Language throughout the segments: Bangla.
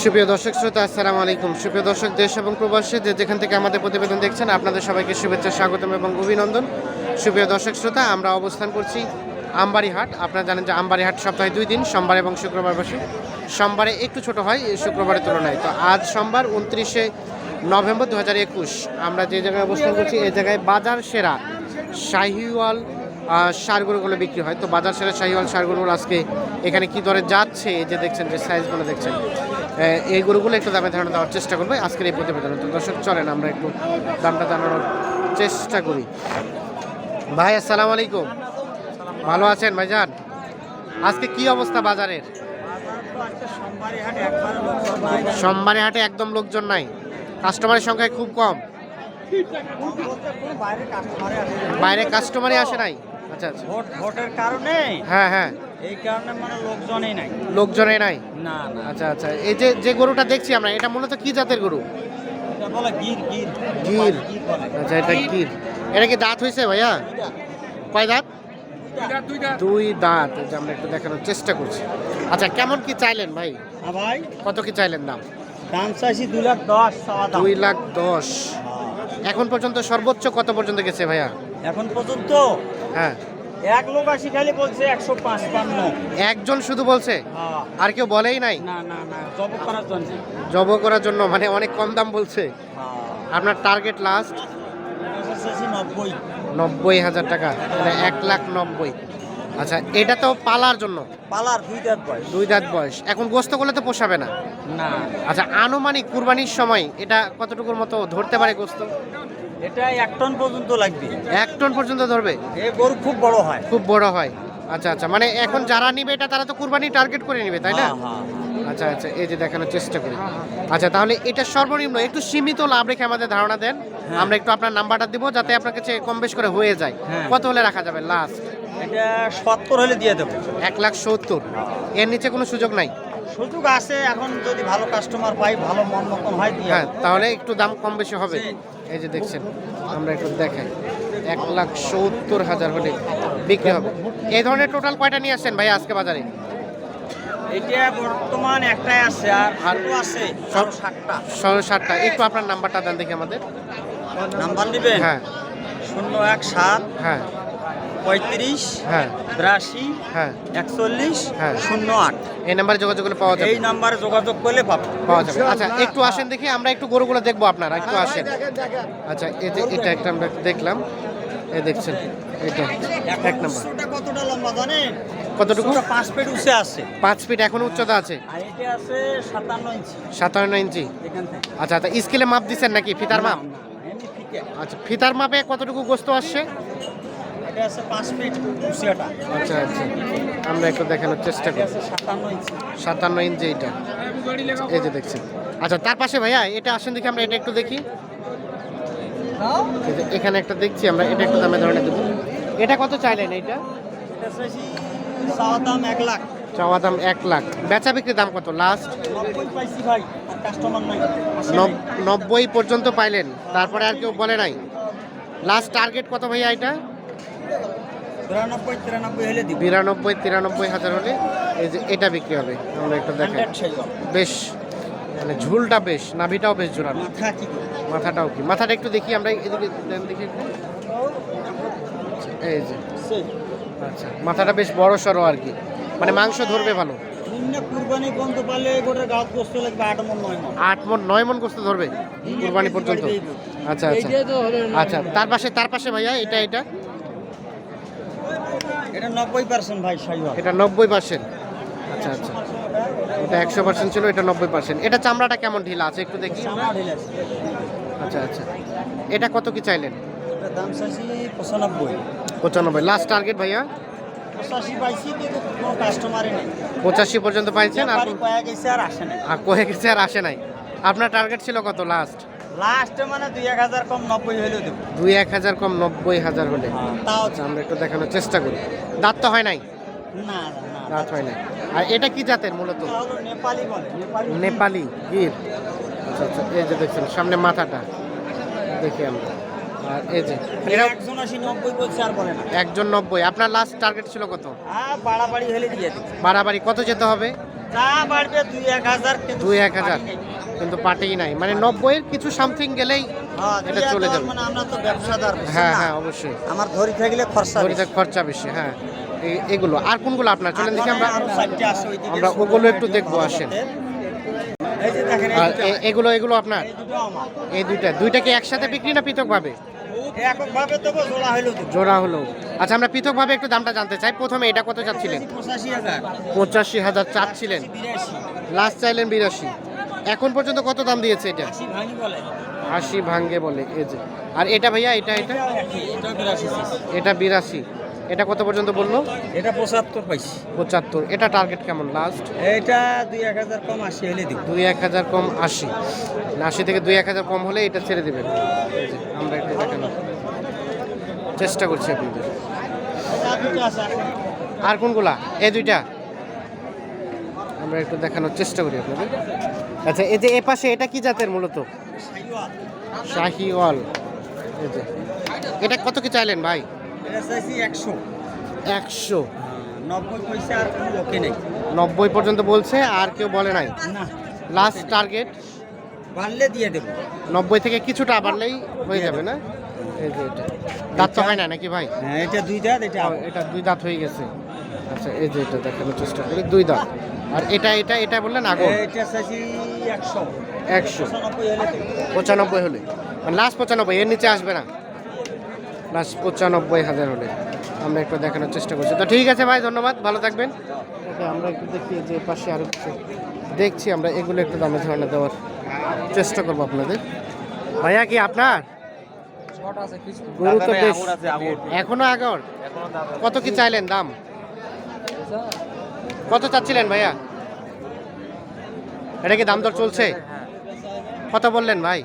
সুপ্রিয় দর্শক শ্রোতা, আসসালামু আলাইকুম। সুপ্রিয় দর্শক, দেশ এবং প্রবাসী যে যেখান থেকে আমাদের প্রতিবেদন দেখছেন, আপনাদের সবাইকে শুভেচ্ছা, স্বাগতম এবং অভিনন্দন। সুপ্রিয় দর্শক শ্রোতা, আমরা অবস্থান করছি আমবাড়ি হাট আপনারা জানেন যে আমবাড়ি হাট সপ্তাহে দুই দিন, সোমবার এবং শুক্রবার বসে। সোমবারে একটু ছোট হয় শুক্রবারের তুলনায়। তো আজ সোমবার, উনত্রিশে নভেম্বর দু হাজার একুশ। আমরা যে জায়গায় অবস্থান করছি, এই জায়গায় বাজার সেরা শাহিওয়াল সারগরুগুলো বিক্রি হয়। তো বাজার সেরা শাহিওয়াল সারগরুগুলো আজকে এখানে কি দরে যাচ্ছে, এই যে দেখছেন, যে সাইজগুলো দেখছেন। এই গরুগুলো একটু দামে ধারণা দেওয়ার চেষ্টা করব। আজকের এই প্রতিবেদনে তো দর্শক চলেন আমরা একটু দামটা জানানোর চেষ্টা করি। ভাই আসসালাম আলাইকুম। ভালো আছেন ভাইজান? আজকে কি অবস্থা বাজারের? সোমবারে হাটে একদম লোকজন নাই। কাস্টমারের সংখ্যা খুব কম। বাইরে কাস্টমারই আসে নাই। আচ্ছা আচ্ছা। ভোটের কারণে? হ্যাঁ হ্যাঁ। এই কারণে মানে লোকজনই নাই। লোকজনে নাই? না না। আচ্ছা আচ্ছা। এই যে যে গরুটা দেখছি আমরা এটা মূলত কি জাতের গরু? এটা বলে গির গির। গির। গির আচ্ছা এটা কি এটা কি দাঁত হয়েছে ভাইয়া? কয় দাঁত? দুই দাঁত। যে আমরা একটু দেখানোর চেষ্টা করছি। আচ্ছা কেমন কি চাইলেন ভাই? হ্যাঁ ভাই। কত কি চাইলেন দাম? দাম চাইছি দুই লাখ দশ দুই লাখ দশ। এখন পর্যন্ত সর্বোচ্চ কত পর্যন্ত গেছে ভাইয়া? এখন পর্যন্ত হ্যাঁ। এক লোক আসি খালি বলছে একশো পাঁচপান্ন। একজন শুধু বলছে? হ্যাঁ। আর কেউ বলেই নাই? না না না জব করার জন্য। জব করার জন্য মানে অনেক কম দাম বলছে। হ্যাঁ। আপনার টার্গেট লাস্ট নব্বই। নব্বই হাজার টাকা মানে এক লাখ নব্বই। আচ্ছা এটা তো পালার জন্য? পালার দুই দাঁত বয়স। দুই দাঁত বয়স। এখন গোস্ত করলে তো পোষাবে না? না। আচ্ছা আনুমানিক কুরবানির সময় এটা কতটুকুর মতো ধরতে পারে গোস্ত? এটা এক টন পর্যন্ত লাগবে। এক টন পর্যন্ত ধরবে? এই গরু খুব বড় হয়। খুব বড় হয়। আচ্ছা আচ্ছা। মানে এখন যারা নিবে এটা তারা তো কুরবানি টার্গেট করে নিবে তাই না? হ্যাঁ, হ্যাঁ, হ্যাঁ। আচ্ছা আচ্ছা। এই যে দেখানোর চেষ্টা করি। আচ্ছা তাহলে এটা সর্বনিম্ন একটু সীমিত লাভ রেখে আমাদের ধারণা দেন। আমরা একটু আপনার নাম্বারটা দিব যাতে আপনার কাছে কম বেশ করে হয়ে যায়। কত হলে রাখা যাবে লাস্ট? এটা সত্তর হলে দিয়ে দেবো। এক লাখ সত্তর। এর নিচে কোনো সুযোগ নাই? সুযোগ আছে এখন যদি ভালো কাস্টমার পাই ভালো মন মতন হয় হ্যাঁ তাহলে একটু দাম কম বেশি হবে। এই যে দেখছেন আমরা একটু দেখাই এক লাখ সত্তর হাজার হলে বিক্রি হবে। এই ধরনের টোটাল কয়টা নিয়ে আসছেন ভাই আজকে বাজারে? এটা বর্তমান একটাই আছে আর আর- আরও আছে সব- ষাটটা ষোলো ষাটটা একটু আপনার নাম্বারটা দেন দেখি আমাদের। নাম্বার নেবেন? হ্যাঁ। শূন্য এক সাত হ্যাঁ। পঁয়ত্রিশ হ্যাঁ। বিরাশি হ্যাঁ। একচল্লিশ হ্যাঁ। শূন্য আট এই নাম্বারে যোগাযোগ করলে পাওয়া যাবে। এই নাম্বারে যোগাযোগ করলে পাওয়া যাবে। আচ্ছা একটু আসেন দেখি আমরা একটু গরুগুলো দেখব আপনারা একটু আসেন। আচ্ছা এই যে এটা একটা আমরা দেখলাম এই দেখছেন এটা এক নাম্বার। কতটা লম্বা জানেন? কতটুকু? পাঁচ ফিট উঁচে আছে। পাঁচ ফিট এখন উচ্চতা আছে? আর এটা আছে সাতান্ন ইঞ্চি। সাতান্ন ইঞ্চি? এখান থেকে। আচ্ছা আচ্ছা স্কেলে মাপ দিচ্ছেন নাকি? ফিতার মাপ। আচ্ছা ফিতার মাপে কতটুকু গোস্ত আসছে? এটা আছে পাঁচ ফিট উঁচিয়াটা আচ্ছা আচ্ছা। আমরা একটু দেখানোর চেষ্টা করি। সাতান্ন ইঞ্চি সাতান্ন ইঞ্চি এটা। এই যে দেখছেন। আচ্ছা তার পাশে ভাইয়া এটা আসেন দেখি আমরা এটা একটু দেখি। এই এখানে একটা দেখছি আমরা এটা একটু দামে ধরনের দেবো এটা কত চাইলেন এইটা? এটা চাওয়া দাম এক লাখ। চাওয়া দাম এক লাখ। বেচা বিক্রির দাম কত? লাস্ট। নব্বই পর্যন্ত পাইলেন। তারপরে আর কেউ বলে নাই। লাস্ট টার্গেট কত ভাইয়া এটা? বিরানব্বই তিরানব্বই হাজার হলে এই যে এটা বিক্রি হবে। আমরা একটু দেখাই বেশ মানে ঝুলটা বেশ নাভিটাও বেশ জোরানো মাথা মাথাটাও কি? মাথাটা একটু দেখি আমরা এদিকে দেখি এই যে। আচ্ছা মাথাটা বেশ বড় সড়ো আর কি। মানে মাংস ধরবে ভালো। কুরবানি পর্যন্ত পারলে গোটের গাছ গোস্ত লাগবে আট মন নয় মন। আট মন নয় মন গোস্ত ধরবে কুরবানি পর্যন্ত? আচ্ছা আচ্ছা। আচ্ছা তার পাশে তার পাশে ভাইয়া এটা এটা? এটা নব্বই পার্সেন্ট ভাই সাইওয়াল এটা নব্বই পার্সেন্ট আচ্ছা আচ্ছা। এটা একশো পার্সেন্ট ছিল এটা নব্বই পার্সেন্ট এটা চামড়াটা কেমন ঢিলা আছে? একটু দেখি। আচ্ছা আচ্ছা। এটা কত কি চাইলেন? দাম চাইছি পঁচানব্বই। পঁচানব্বই। লাস্ট টার্গেট ভাইয়া? পঁচাশি পর্যন্ত পাইছেন আর কয়ে গেছে আর আসে নাই। আপনার টার্গেট ছিল কত লাস্ট লাস্টে মানে দুই এক হাজার কম নব্বই দেবো দুই এক হাজার কম নব্বই হাজার হলে। তাও আচ্ছা আমরা একটু দেখানোর চেষ্টা করি। দাঁত তো হয় নাই? না দাঁত হয় নাই। আর এটা কি জাতের মূলত? নেপালি বলে নেপালি নেপালি গির। আচ্ছা আচ্ছা এই যে দেখছেন সামনে মাথাটা। দেখি আমরা। আর এই যে একজন নব্বই বলছে আর বলে না। একজন নব্বই। আপনার লাস্ট টার্গেট ছিল কত? হ্যাঁ বাড়াবাড়ি হলে দিয়ে বাড়াবাড়ি কত যেতে হবে? যা বাড়বে দুই এক হাজার দুই এক হাজার। কিন্তু পাটেই নাই। মানে নব্বইয়ের কিছু সামথিং গেলেই হ্যাঁ, এটা চলে যাবে। মানে আমরা তো ব্যবসাদার হ্যাঁ হ্যাঁ অবশ্যই। আমার ধরি থাকলে খরচা বেশি। খরচা বেশি হ্যাঁ। এগুলো। আর কোনগুলো আপনার? চলেন দেখি আমরা আমরা ওগুলো একটু দেখব, আসেন। আর এগুলো এগুলো আপনার? এই দুইটা। দুইটা কি একসাথে বিক্রি না পৃথকভাবে। জোড়া হলো। আচ্ছা আমরা পৃথকভাবে একটু দামটা জানতে চাই। প্রথমে এটা কত চাচ্ছিলেন? পঁচাশি হাজার। চাচ্ছিলেন। লাস্ট চাইলেন বিরাশি। এখন পর্যন্ত কত দাম দিয়েছে এটা? আশি ভাঙ্গে বলে। এই যে। আর এটা ভাইয়া এটা এটা? এটা বিরাশি এটা কত পর্যন্ত বলল? এটা পঁচাত্তর পাইছি। পঁচাত্তর। এটা টার্গেট কেমন? লাস্ট এটা দুই এক হাজার কম আশি হলে দিব। দুই এক হাজার কম আশি। আশি থেকে দুই এক হাজার কম হলে এটা ছেড়ে দেবেন। আমরা একটু দেখানো চেষ্টা করছি আপনাদের। আর কোনগুলা? এই দুইটা? আমরা একটু দেখানোর চেষ্টা করি আপনাদের। আচ্ছা এই যে এ পাশে এটা কি জাতের মূলত? শাহিওয়াল। এই যে। এটা কত কি চাইলেন ভাই? একশো। একশো। নব্বই নেই। নব্বই পর্যন্ত বলছে আর কেউ বলে নাই? লাস্ট টার্গেট বাড়লে দিয়ে দেবো। নব্বই থেকে কিছুটা বাড়লেই হয়ে যাবে না? এই যে এটা। দাঁত তো হয় না নাকি ভাই? হ্যাঁ এটা দুই দাঁত এটা এটা দুই দাঁত হয়ে গেছে। আচ্ছা এই যে এটা দেখানোর চেষ্টা করি। দুই দাঁত। আর এটা এটা এটা বললেন চাইছি একশো। একশো। পঁচানব্বই হলে মানে লাস্ট পঁচানব্বই এর নিচে আসবে না? লাস্ট পঁচানব্বই হাজার হলে। আমরা একটু দেখানোর চেষ্টা করছি। তো ঠিক আছে ভাই ধন্যবাদ। ভালো থাকবেন। ওকে আমরা একটু দেখি যে পাশে আরও কিছু। দেখছি আমরা এগুলো একটু দামে ধারণা দেওয়ার চেষ্টা করব আপনাদের। ভাইয়া কি আপনার? গরু তো এখনও আগর কত কি চাইলেন দাম? কত চাচ্ছিলেন ভাইয়া? এটা কি দাম দর চলছে? কত বললেন ভাই?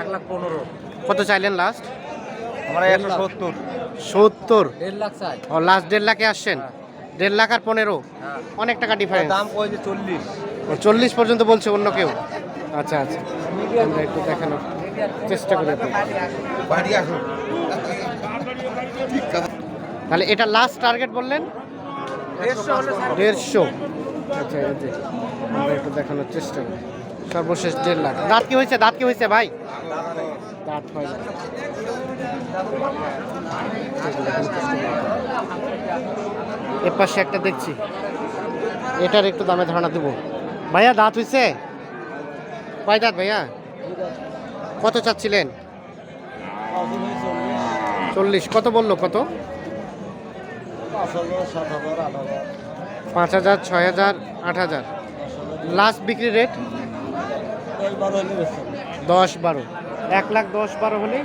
এক লাখ পনেরো। কত চাইলেন লাস্ট আমরা একশো সত্তর। সত্তর? দেড় লাখ চাই। ও লাস্ট দেড় লাখে আসছেন? দেড় লাখ আর পনেরো? অনেক টাকা ডিফারেন্স দাম কয়েছে চল্লিশ। চল্লিশ পর্যন্ত বলছে অন্য কেউ? আচ্ছা আচ্ছা। আমরা একটু দেখানোর চেষ্টা করি তাহলে এটা লাস্ট টার্গেট বললেন? দেড়শো আচ্ছা আমরা একটু দেখানোর চেষ্টা করি। সর্বশেষ দেড় লাখ। দাঁত কি হয়েছে? দাঁত কি হয়েছে ভাই? দাঁত হয়। এর পাশে একটা দেখছি। এটার একটু দামে ধারণা দেবো। ভাইয়া, দাঁত হইছে কয় দাঁত ভাইয়া? কত চাচ্ছিলেন? চল্লিশ। কত বলল কত? পাঁচ হাজার ছয় হাজার আট হাজার। লাস্ট বিক্রি রেট দশ বারো এক লাখ দশ বারো হলে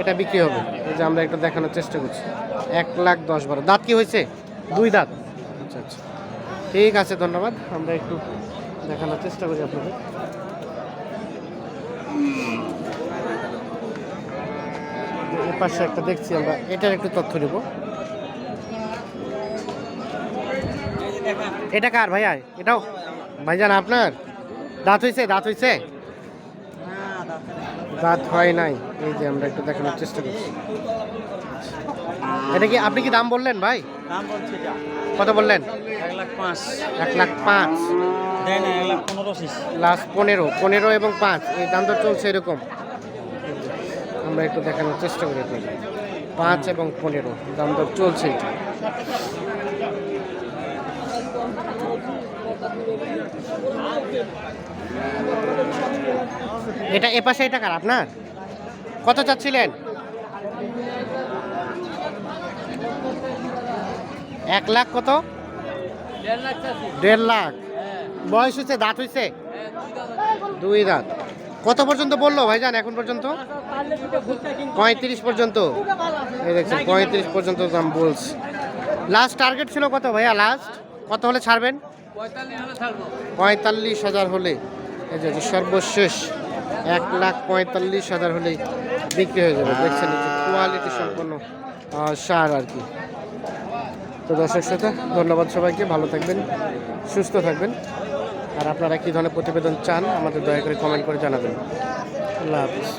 এটা বিক্রি হবে। এই যে আমরা একটু দেখানোর চেষ্টা করছি। এক লাখ দশ বারো। দাঁত কি হয়েছে? দুই দাঁত। আচ্ছা আচ্ছা। ঠিক আছে ধন্যবাদ। আমরা একটু দেখানোর চেষ্টা করি আপনাদের। পাশে একটা দেখছি আমরা। এটার একটু তথ্য নেব এটা কার ভাইয়া এটাও? ভাইজান আপনার? দাঁত হয়েছে দাঁত হয়েছে দাঁত হয় নাই। এই যে আমরা একটু দেখানোর চেষ্টা করছি। এটা কি আপনি কি দাম বললেন ভাই? কত বললেন? এক লাখ পাঁচ। এক লাখ পাঁচ। লাস্ট পনেরো পনেরো এবং পাঁচ। এই দাম তো চলছে এরকম। আমরা একটু দেখানোর চেষ্টা করি পাঁচ এবং পনেরো দাম দর চলছে এটা। এটা এ পাশে এটা কার আপনার? কত চাচ্ছিলেন? এক লাখ কত? দেড় লাখ বয়স হচ্ছে দাঁত হয়েছে? দুই দাঁত। কত পর্যন্ত বলল ভাইজান এখন পর্যন্ত? পঁয়ত্রিশ পর্যন্ত। এই দেখছেন পঁয়ত্রিশ পর্যন্ত দাম বলছে। লাস্ট টার্গেট ছিল কত ভাইয়া লাস্ট কত হলে ছাড়বেন? পঁয়তাল্লিশ হাজার হলে, এই যে সর্বশেষ এক লাখ পঁয়তাল্লিশ হাজার হলেই বিক্রি হয়ে যাবে। দেখছেন কোয়ালিটি সম্পন্ন সার আর কি। তো দর্শক শ্রোতা, ধন্যবাদ সবাইকে, ভালো থাকবেন, সুস্থ থাকবেন। আর আপনারা কী ধরনের প্রতিবেদন চান, আমাদের দয়া করে কমেন্ট করে জানাবেন। আল্লাহ হাফিজ।